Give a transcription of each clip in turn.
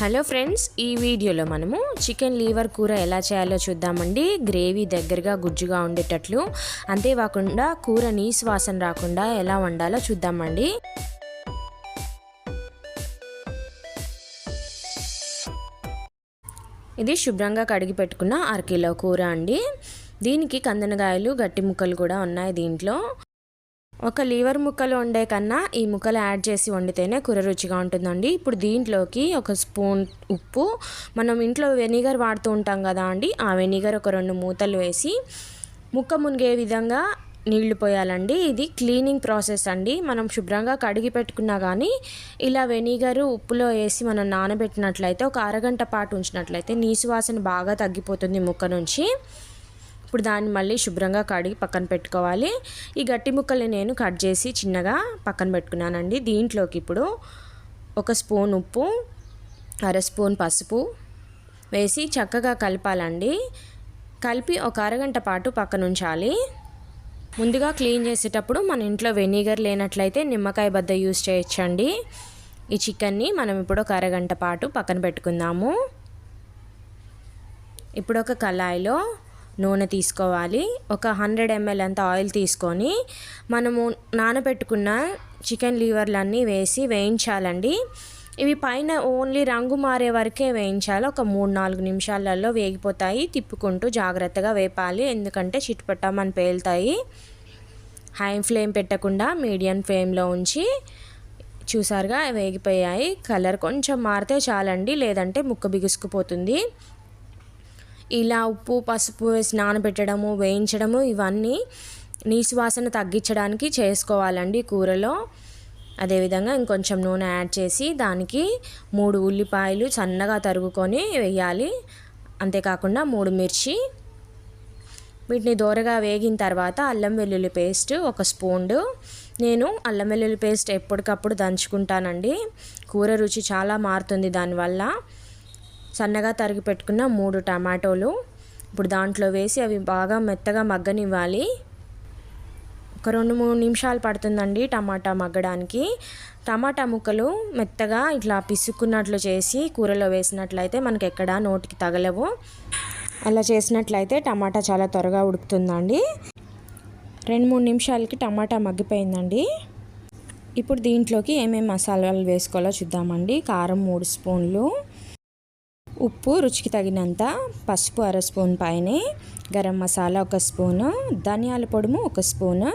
Hello friends ఈ వీడియోలో మనము చికెన్ లీవర్ కూర ఎలా చేయాలో చూద్దామండి. గ్రేవీ దగ్గరగా గుజ్జుగా ఉండేటట్లు అంతేకాకుండా కూర నీసు వాసన రాకుండా ఎలా వండాలో చూద్దామండి. ఇది శుభ్రంగా కడిగి పెట్టుకున్న అరకిలో కూర అండి. దీనికి కందనగాయలు గట్టి ముక్కలు కూడా ఉన్నాయి దీంట్లో. ఒక లీవర్ ముక్కలు వండే కన్నా ఈ ముక్కలు యాడ్ చేసి వండితేనే కూర రుచిగా ఉంటుందండి. ఇప్పుడు దీంట్లోకి ఒక స్పూన్ ఉప్పు మనం ఇంట్లో వెనిగర్ వాడుతూ ఉంటాం కదా అండి ఆ వెనిగర్ ఒక రెండు మూతలు వేసి ముక్క మునిగే విధంగా నీళ్ళు పోయాలండి. ఇది క్లీనింగ్ ప్రాసెస్ అండి. మనం శుభ్రంగా కడిగి పెట్టుకున్నా కానీ ఇలా వెనిగరు ఉప్పులో వేసి మనం నానబెట్టినట్లయితే ఒక అరగంట పాటు ఉంచినట్లయితే నీసు వాసన బాగా తగ్గిపోతుంది ముక్క నుంచి. ఇప్పుడు దాన్ని మళ్ళీ శుభ్రంగా కడిగి పక్కన పెట్టుకోవాలి. ఈ గట్టి ముక్కల్ని నేను కట్ చేసి చిన్నగా పక్కన పెట్టుకున్నానండి. దీంట్లోకి ఇప్పుడు ఒక స్పూన్ ఉప్పు అర స్పూన్ పసుపు వేసి చక్కగా కలపాలండి. కలిపి ఒక అరగంట పాటు పక్కన ఉంచాలి. ముందుగా క్లీన్ చేసేటప్పుడు మన ఇంట్లో వెనిగర్ లేనట్లయితే నిమ్మకాయ బద్ద యూస్ చేయొచ్చండి. ఈ చికెన్ని మనం ఇప్పుడు ఒక అరగంట పాటు పక్కన పెట్టుకుందాము. ఇప్పుడు ఒక కళాయిలో నూనె తీసుకోవాలి. ఒక హండ్రెడ్ ఎంఎల్ అంత ఆయిల్ తీసుకొని మనము నానబెట్టుకున్న చికెన్ లీవర్లన్నీ వేసి వేయించాలండి. ఇవి పైన ఓన్లీ రంగు మారే వరకే వేయించాలి. ఒక మూడు నాలుగు నిమిషాలలో వేగిపోతాయి. తిప్పుకుంటూ జాగ్రత్తగా వేపాలి. ఎందుకంటే చిట్పట్టమని పేలుతాయి. హై ఫ్లేమ్ పెట్టకుండా మీడియం ఫ్లేమ్లో ఉంచి చూసారుగా వేగిపోయాయి. కలర్ కొంచెం మారితే చాలండి. లేదంటే ముక్క బిగుసుకుపోతుంది. ఇలా ఉప్పు పసుపు వేసి నానబెట్టడము వేయించడము ఇవన్నీ నీసు వాసన తగ్గించడానికి చేసుకోవాలండి కూరలో. అదేవిధంగా ఇంకొంచెం నూనె యాడ్ చేసి దానికి మూడు ఉల్లిపాయలు సన్నగా తరుగుకొని వేయాలి. అంతేకాకుండా మూడు మిర్చి వీటిని దోరగా వేగిన తర్వాత అల్లం వెల్లుల్లి పేస్ట్ ఒక స్పూన్ నేను అల్లం వెల్లుల్లి పేస్ట్ ఎప్పటికప్పుడు దంచుకుంటానండి. కూర రుచి చాలా మారుతుంది దానివల్ల. సన్నగా తరిగి పెట్టుకున్న మూడు టమాటోలు ఇప్పుడు దాంట్లో వేసి అవి బాగా మెత్తగా మగ్గనివ్వాలి. ఒక రెండు మూడు నిమిషాలు పడుతుందండి టమాటా మగ్గడానికి. టమాటా ముక్కలు మెత్తగా ఇట్లా పిసుక్కున్నట్లు చేసి కూరలో వేసినట్లయితే మనకి ఎక్కడ నోటికి తగలవు. అలా చేసినట్లయితే టమాటా చాలా త్వరగా ఉడుకుతుందండి. రెండు మూడు నిమిషాలకి టమాటా మగ్గిపోయిందండి. ఇప్పుడు దీంట్లోకి ఏమేమి మసాలాలు వేసుకోవాలో చూద్దామండి. కారం మూడు స్పూన్లు. ఉప్పు రుచికి తగినంత పసుపు అర స్పూన్ పైన గరం మసాలా ఒక స్పూను ధనియాల పొడుము ఒక స్పూను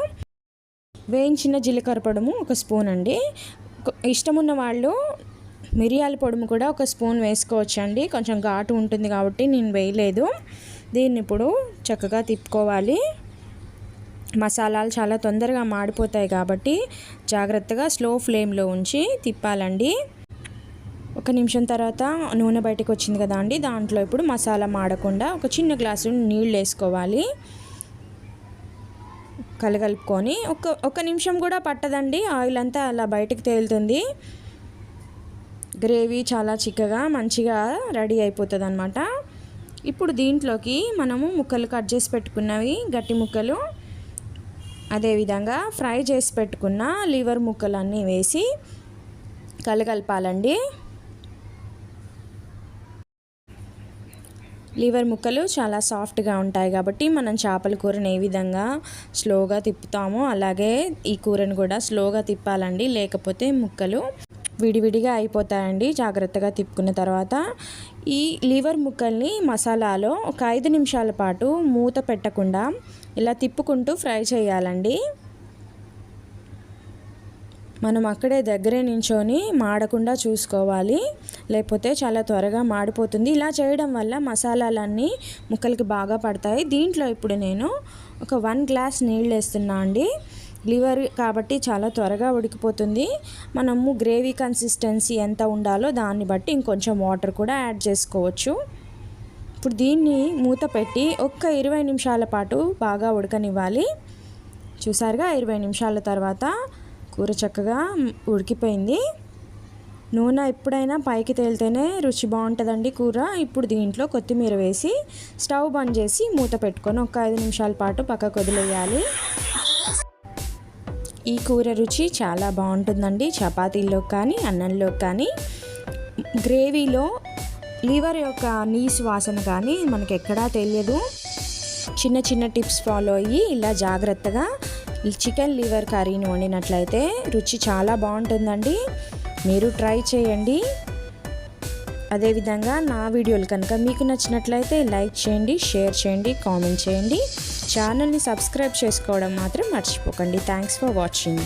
వేయించిన జీలకర్ర పొడుము ఒక స్పూన్ అండి. ఇష్టమున్న వాళ్ళు మిరియాల పొడుము కూడా ఒక స్పూన్ వేసుకోవచ్చు అండి కొంచెం ఘాటు ఉంటుంది కాబట్టి నేను వేయలేదు. దీన్ని ఇప్పుడు చక్కగా తిప్పుకోవాలి. మసాలాలు చాలా తొందరగా మాడిపోతాయి కాబట్టి జాగ్రత్తగా స్లో ఫ్లేమ్లో ఉంచి తిప్పాలండి. ఒక నిమిషం తర్వాత నూనె బయటకు వచ్చింది కదా అండి. దాంట్లో ఇప్పుడు మసాలా మాడకుండా ఒక చిన్న గ్లాసు నీళ్ళు వేసుకోవాలి. కలగలుపుకొని ఒక ఒక నిమిషం కూడా పట్టదండి. ఆయిల్ అంతా అలా బయటకు తేలుతుంది. గ్రేవీ చాలా చిక్కగా మంచిగా రెడీ అయిపోతుంది అనమాట ఇప్పుడు దీంట్లోకి మనము ముక్కలు కట్ చేసి పెట్టుకున్నవి గట్టి ముక్కలు అదేవిధంగా ఫ్రై చేసి పెట్టుకున్న లివర్ ముక్కలన్నీ వేసి కలగలపాలండి లివర్ ముక్కలు చాలా సాఫ్ట్గా ఉంటాయి కాబట్టి మనం చేపల కూరని ఏ విధంగా స్లోగా తిప్పుతామో అలాగే ఈ కూరని కూడా స్లోగా తిప్పాలండి. లేకపోతే ముక్కలు విడివిడిగా అయిపోతాయండి. జాగ్రత్తగా తిప్పుకున్న తర్వాత ఈ లివర్ ముక్కల్ని మసాలాలో ఒక ఐదు నిమిషాల పాటు మూత పెట్టకుండా ఇలా తిప్పుకుంటూ ఫ్రై చేయాలండి. మనం అక్కడే దగ్గరే నించొని మాడకుండా చూసుకోవాలి. లేకపోతే చాలా త్వరగా మాడిపోతుంది. ఇలా చేయడం వల్ల మసాలాలన్నీ ముక్కలకి బాగా పడతాయి. దీంట్లో ఇప్పుడు నేను ఒక వన్ గ్లాస్ నీళ్ళు వేస్తున్నా అండి. లివర్ కాబట్టి చాలా త్వరగా ఉడికిపోతుంది. మనము గ్రేవీ కన్సిస్టెన్సీ ఎంత ఉండాలో దాన్ని బట్టి ఇంకొంచెం వాటర్ కూడా యాడ్ చేసుకోవచ్చు. ఇప్పుడు దీన్ని మూత పెట్టి ఒక్క ఇరవై నిమిషాల పాటు బాగా ఉడకనివ్వాలి. చూసారుగా? ఇరవై నిమిషాల తర్వాత కూర చక్కగా ఉడికిపోయింది. నూనె ఎప్పుడైనా పైకి తేలితేనే రుచి బాగుంటుందండి కూర. ఇప్పుడు దీంట్లో కొత్తిమీర వేసి స్టవ్ బంద్ చేసి మూత పెట్టుకొని ఒక ఐదు నిమిషాల పాటు పక్కకు వదిలేయాలి. ఈ కూర రుచి చాలా బాగుంటుందండి చపాతీల్లో కానీ అన్నంలో కానీ. గ్రేవీలో లివర్ యొక్క నీసు వాసన కానీ మనకి ఎక్కడా తెలియదు. చిన్న చిన్న టిప్స్ ఫాలో అయ్యి ఇలా జాగ్రత్తగా చికెన్ లివర్ కర్రీని వండినట్లయితే రుచి చాలా బాగుంటుందండి. మీరు ట్రై చేయండి. అదేవిధంగా నా వీడియోలు కనుక మీకు నచ్చినట్లయితే లైక్ చేయండి షేర్ చేయండి కామెంట్ చేయండి. ఛానల్ని సబ్స్క్రైబ్ చేసుకోవడం మాత్రం మర్చిపోకండి. Thanks for watching.